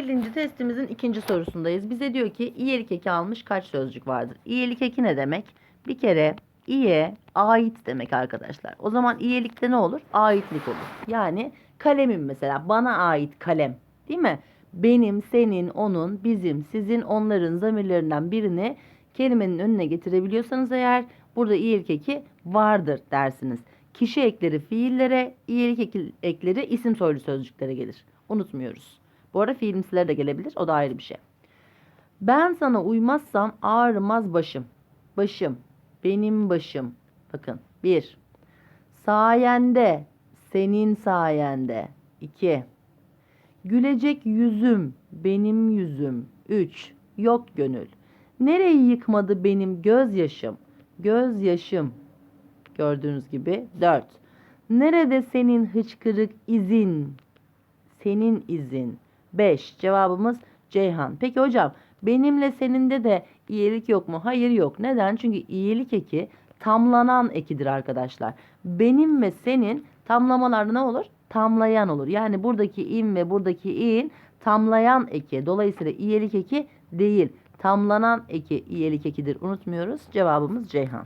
50. testimizin ikinci sorusundayız. Bize diyor ki iyilik eki almış kaç sözcük vardır? İyilik eki ne demek? Bir kere iye ait demek arkadaşlar. O zaman iyilikte ne olur? Aitlik olur. Yani kalemim mesela bana ait kalem değil mi? Benim, senin, onun, bizim, sizin, onların zamirlerinden birini kelimenin önüne getirebiliyorsanız eğer burada iyilik eki vardır dersiniz. Kişi ekleri fiillere, iyilik ekleri isim soylu sözcüklere gelir. Unutmuyoruz. Bu arada fiilimsilere de gelebilir. O da ayrı bir şey. Ben sana uymazsam ağrımaz başım. Başım. Benim başım. Bakın. Bir. Sayende. Senin sayende. İki. Gülecek yüzüm. Benim yüzüm. Üç. Yok gönül. Nereyi yıkmadı benim gözyaşım? Gözyaşım. Gördüğünüz gibi. Dört. Nerede senin hıçkırık izin? Senin izin. 5. Cevabımız Ceyhan. Peki hocam benimle seninde de iyilik yok mu? Hayır yok. Neden? Çünkü iyilik eki tamlanan ekidir arkadaşlar. Benim ve senin tamlamalar ne olur? Tamlayan olur. Yani buradaki in ve buradaki in tamlayan eki. Dolayısıyla iyilik eki değil. Tamlanan eki iyilik ekidir. Unutmuyoruz. Cevabımız Ceyhan.